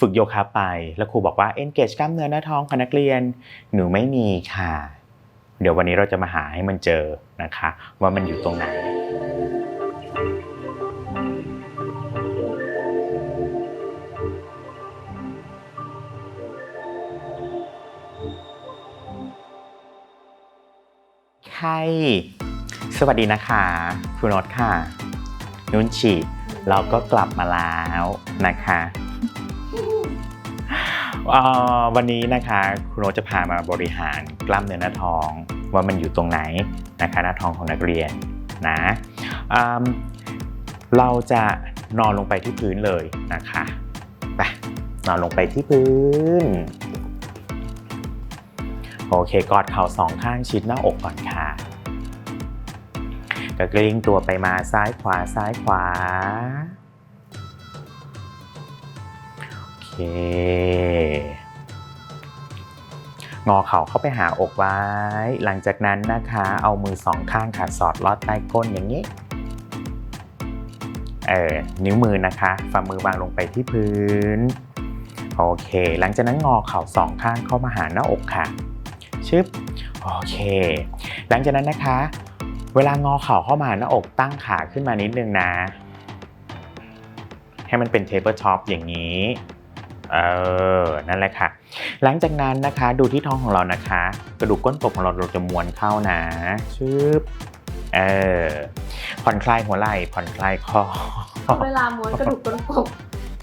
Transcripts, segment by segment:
ฝึกโยคะไป แล้วครูบอกว่า engage กล้ามเนื้อหน้าท้องค่ะนักเรียน หนูไม่มีค่ะ เดี๋ยววันนี้เราจะมาหาให้มันเจอนะคะ ว่ามันอยู่ตรงไหนใครสวัสดีนะคะคุณโนตค่ะ นุ่นฉีเราก็กลับมาแล้วนะคะเอ่อ วันนี้นะคะคุณโนจะพามาบริหารกล้ามเนื้อหน้าท้องว่ามันอยู่ตรงไหนนะคะหน้าท้องของนักเรียนนะเราจะนอนลงไปที่พื้นเลยนะคะไปนอนลงไปที่พื้น โอเคกอดเข่าสองข้างชิดหน้าอกก่อนค่ะก็กลิ้งตัวไปมาซ้ายขวาซ้ายขวา งอเข่าเข้าไปหาอกไว้ หลังจากนั้นนะคะ เอามือสองข้างค่ะสอดลอดใต้ก้นอย่างนี้ เออนิ้วมือนะคะ ฝ่ามือวางลงไปที่พื้น โอเค หลังจากนั้นงอเข่าสองข้างเข้ามาหาหน้าอกค่ะ ชึบ โอเค หลังจากนั้นนะคะ เวลางอเข่าเข้ามาหน้าอกตั้งขาขึ้นมานิดนึงนะ ให้มันเป็นเทเบิลท็อปอย่างนี้ เออ นั่นแหละค่ะ หลังจากนั้นนะคะ ดูที่ท้องของเรานะคะ กระดูกก้นกบของเราเราจะม้วนเข้านะชึบเออ ผ่อนคลายหัวไหล่ผ่อนคลายคอ เวลาม้วนกระดูกก้นกบ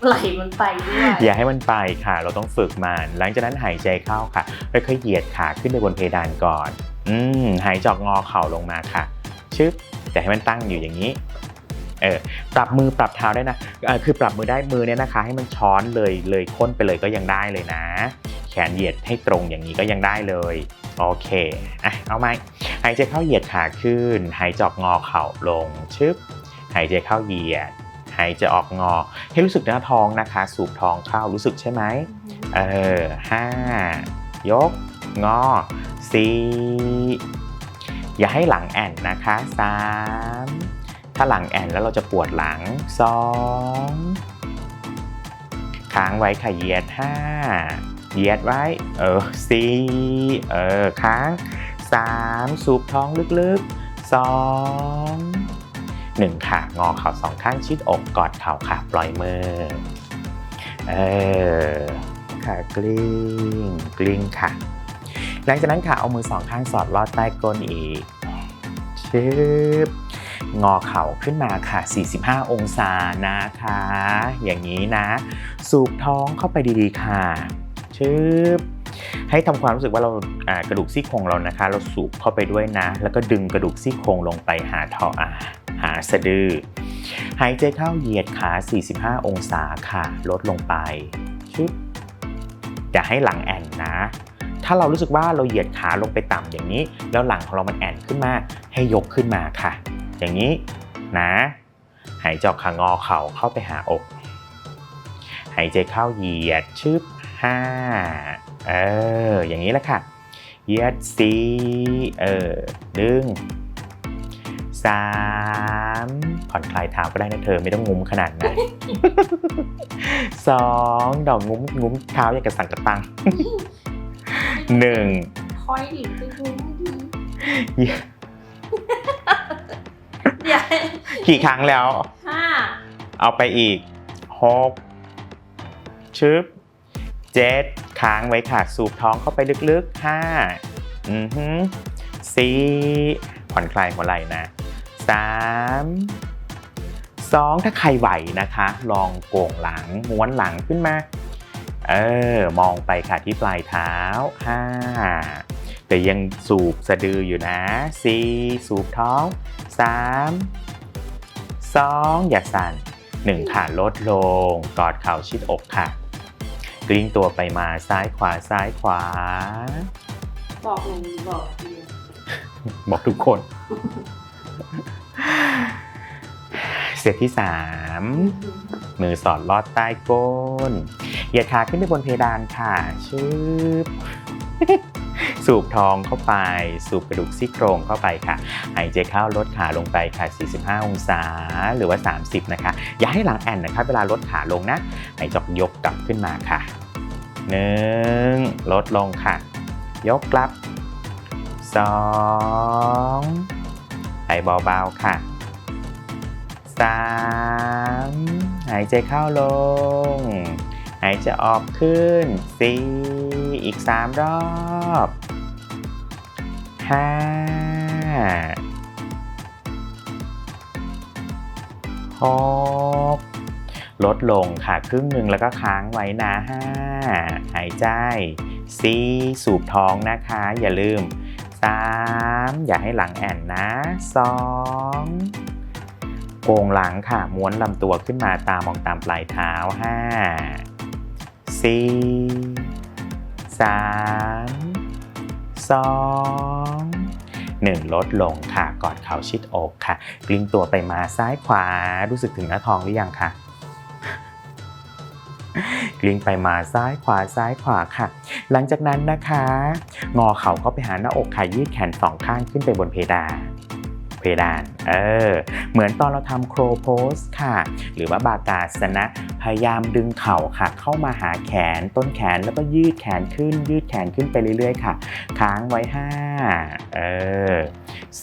ไหลมันไปด้วย อย่าให้มันไปค่ะ เราต้องฝึกมันหลังจากนั้นหายใจเข้าค่ะค่อยๆเหยียดขาขึ้นไปบนเพดานก่อน อืมหายจอกงอเข่าลงมาค่ะ ชึบแต่ให้มันตั้งอยู่อย่างนี้ เออปรับมือปรับเท้าได้นะเออคือปรับมือได้มือเนี่ยนะคะ ให้มันช้อนเลยเลยค้นไปเลยก็ยังได้เลยนะ แขนเหยียดให้ตรงอย่างนี้ก็ยังได้เลยโอเคอะเอาไหมหายใจเข้าเหยียดขาขึ้น หายใจออกงอเข่าลงชึบหายใจเข้าเหยียดหายใจออกงอ ให้รู้สึกหน้าท้องนะคะ สูบท้องเข้ารู้สึกใช่ไหมเออห้ายก งอสี่อย่าให้หลังแอนนะคะสาม ถ้าหลังแอนแล้วเราจะปวดหลังสองค้างไว้ค่ะเหยียดห้าเหยียดไว้ เออสี่เออ ค้างสามสูบท้องลึกๆสองหนึ่งค่ะ งอเข่าสองข้างชิดอกกอดเข่าค่ะปล่อยมือ เออ ค่ะกลิ้งกลิ้งค่ะ หลังจากนั้นค่ะเอามือสองข้างสอดลอดใต้ก้นอีกชึบ งอเข่าขึ้นมาค่ะ 45 องศานะคะ อย่างนี้นะ สูบท้องเข้าไปดีๆค่ะชึบให้ทำความรู้สึกว่าเรากระดูกซี่โครงเรานะคะ เราสูบเข้าไปด้วยนะ แล้วก็ดึงกระดูกซี่โครงลงไปหาท้ออาหาสะดือ หายใจเข้าเหยียดขา 45 องศาค่ะ ลดลงไปชึบอย่าให้หลังแอนนะ ถ้าเรารู้สึกว่าเราเหยียดขาลงไปต่ำอย่างนี้ แล้วหลังของเรามันแอนขึ้นมา ให้ยกขึ้นมาค่ะ อย่างนี้นะ หายใจออกขางอเข่าเข้าไปหาอก หายใจเข้าเหยียดชึบห้าเออ อย่างนี้แหละค่ะ เหยียดสี่เออ ดึงสามผ่อนคลายเท้าก็ได้นะเธอไม่ต้องงุ้มขนาดนั้นสองดอกงุ้มงุ้มเท้าอย่างกระสังกระตังหนึ่งคอยดิไปดูดีเหยียด อย่ากี่ครั้งแล้ว ห้าเอาไปอีกหกชึบเจ็ดค้างไว้ค่ะ สูบท้องเข้าไปลึกๆห้าอือหือสี่ผ่อนคลายหัวไหล่นะสามสองถ้าใครไหวนะคะ ลองโก่งหลังม้วนหลังขึ้นมา เออ มองไปค่ะที่ปลายเท้าห้า แต่ยังสูบสะดืออยู่นะสี่สูบท้องสามสองอย่าสั่นหนึ่งค่ะลดลง กอดเข่าชิดอกค่ะ กลิ้งตัวไปมาซ้ายขวาซ้ายขวา บอกหนูบอกเดียวบอกทุกคนเซตที่ 3 มือสอดลอดใต้ก้นเหยียดขาขึ้นไปบนเพดานค่ะชืบ สูบท้องเข้าไป สูบกระดูกซี่โครงเข้าไปค่ะ หายใจเข้าลดขาลงไปค่ะ 45 องศาหรือว่า 30 นะคะ อย่าให้หลังแอนนะคะเวลาลดขาลงนะหายจอกยกกลับขึ้นมาค่ะหนึ่งลดลงค่ะ ยกกลับสองไปเบาๆค่ะสามหายใจเข้าลง หายใจออกขึ้นสี่อีกสามรอบ ห้าหกลดลงค่ะ ครึ่งหนึ่งแล้วก็ค้างไว้นะห้าหายใจสี่สูบท้องนะคะ อย่าลืมสามอย่าให้หลังแอนนะสองโกงหลังค่ะ ม้วนลำตัวขึ้นมาตามองตามปลายเท้าห้าสี่สามสอง หนึ่งลดลงค่ะ กอดเข่าชิดอกค่ะ กลิ้งตัวไปมาซ้ายขวา รู้สึกถึงหน้าท้องหรือยังคะกลิ้งไปมาซ้ายขวาซ้ายขวาค่ะ หลังจากนั้นนะคะ งอเข่าเข้าไปหาหน้าอกค่ะยืดแขนสองข้างขึ้นไปบนเพดาน เพดาน เออ เหมือนตอนเราทำโครโพสค่ะ หรือว่าบากาสนะ พยายามดึงเข่าค่ะ เข้ามาหาแขนต้นแขนแล้วก็ยืดแขนขึ้น ยืดแขนขึ้นไปเรื่อยๆ ค่ะ ค้างไว้ 5 เออ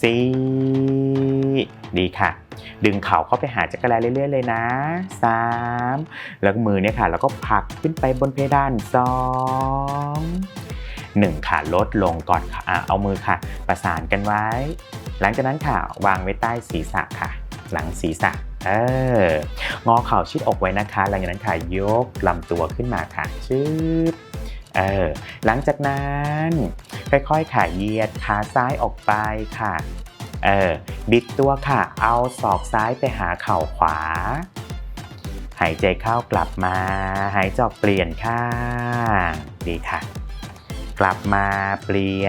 สี่ดีค่ะ ดึงเข่าเข้าไปหาจักรแลเรื่อยๆ เลยนะ 3 แล้วมือเนี่ยค่ะ แล้วก็ผลักขึ้นไปบนเพดาน 2 1 ค่ะ ลดลงก่อนค่ะอะเอามือค่ะ ประสานกันไว้ หลังจากนั้นค่ะ วางไว้ใต้ศีรษะค่ะ หลังศีรษะเอองอเข่าชิดอกไว้นะคะ หลังจากนั้นค่ะยกลำตัวขึ้นมาค่ะชืบเออหลังจากนั้นค่อยๆค่ะเหยียดขาซ้ายออกไปค่ะเออบิดตัวค่ะ เอาศอกซ้ายไปหาเข่าขวา หายใจเข้ากลับมา หายใจออกเปลี่ยนข้างดีค่ะ กลับมาเปลี่ย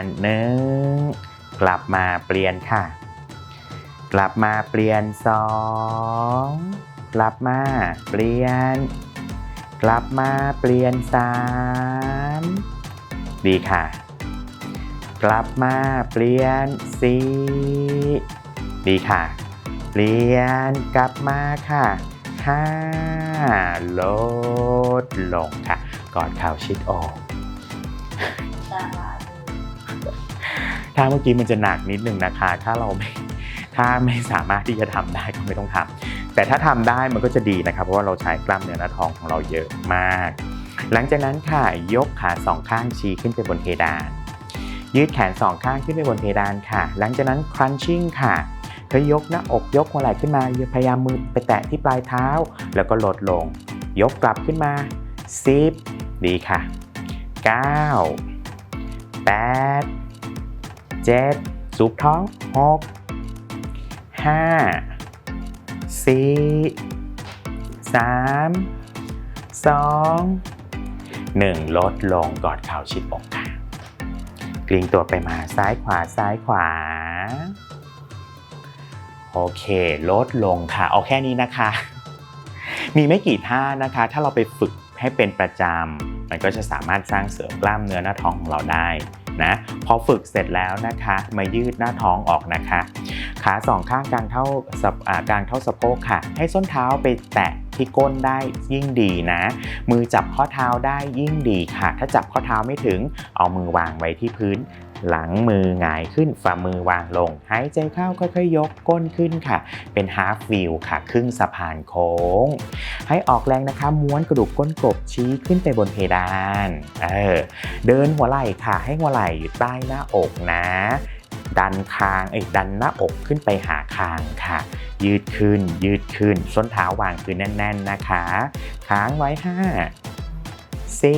นหนึ่ง กลับมาเปลี่ยนค่ะ กลับมาเปลี่ยนสองกลับมาเปลี่ยน กลับมาเปลี่ยนสามดีค่ะ กลับมาเปลี่ยนสี่ดีค่ะ เปลี่ยนกลับมาค่ะห้าลดลงค่ะ กอดเข่าชิดอกตา ถ้าเมื่อกี้มันจะหนักนิดนึงนะคะ ถ้าเราไม่ถ้าไม่สามารถที่จะทำได้ก็ไม่ต้องทำแต่ถ้าทำได้มันก็จะดีนะครับ เพราะว่าเราใช้กล้ามเนื้อหน้าท้องของเราเยอะมาก หลังจากนั้นค่ะยกขาสองข้างชี้ขึ้นไปบนเพดาน ยืดแขนสองข้างขึ้นไปบนเพดานค่ะ หลังจากนั้น crunching ค่ะเธอยกหน้าอกยกหัวไหล่ขึ้นมาพยายามมือไปแตะที่ปลายเท้า แล้วก็ลดลง ยกกลับขึ้นมา10ดีค่ะ 9 8 7สูบท้อง6 5 4 3 2 1ลดลงกอดเข่าชิดอกค่ะกลิ้งตัวไปมาซ้ายขวาซ้ายขวา โอเค ลดลงค่ะ เอาแค่นี้นะคะ มีไม่กี่ท่านะคะ ถ้าเราไปฝึกให้เป็นประจำมันก็จะสามารถสร้างเสริมกล้ามเนื้อหน้าท้องของเราได้ นะพอฝึกเสร็จแล้วนะคะ มายืดหน้าท้องออกนะคะ ขาสองข้างกลางเท่าสะอ่ากลางเท่าสะโพกค่ะ ให้ส้นเท้าไปแตะที่ก้นได้ยิ่งดีนะ มือจับข้อเท้าได้ยิ่งดีค่ะ ถ้าจับข้อเท้าไม่ถึงเอามือวางไว้ที่พื้น หลังมือหงายขึ้นฝ่ามือวางลง หายใจเข้าค่อยๆยกก้นขึ้นค่ะ เป็น half view ค่ะ ครึ่งสะพานโค้ง ให้ออกแรงนะคะ ม้วนกระดูกก้นกบชี้ขึ้นไปบนเพดานเออเดินหัวไหล่ค่ะ ให้หัวไหล่อยู่ใต้หน้าอกนะ ดันคางเอ้ยดันหน้าอกขึ้นไปหาคางค่ะ ยืดขึ้น ยืดขึ้น ส้นเท้าวางคือแน่น ๆนะคะ ค้างไว้ 5 4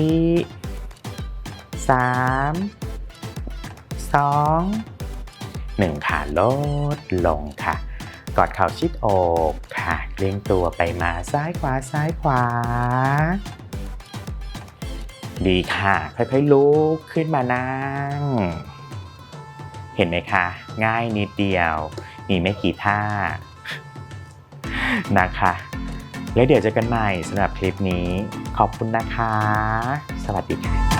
3 2 1 ค่ะลดลงค่ะ กอดเข่าชิดอกค่ะเกรียงตัวไปมาซ้ายขวาซ้ายขวา ดีค่ะ ค่อยๆลุกขึ้นมานั่ง เห็นไหมคะ ง่ายนิดเดียว มีไม่กี่ท่า นะคะ แล้วเดี๋ยวเจอกันใหม่สำหรับคลิปนี้ ขอบคุณนะคะ สวัสดีค่ะ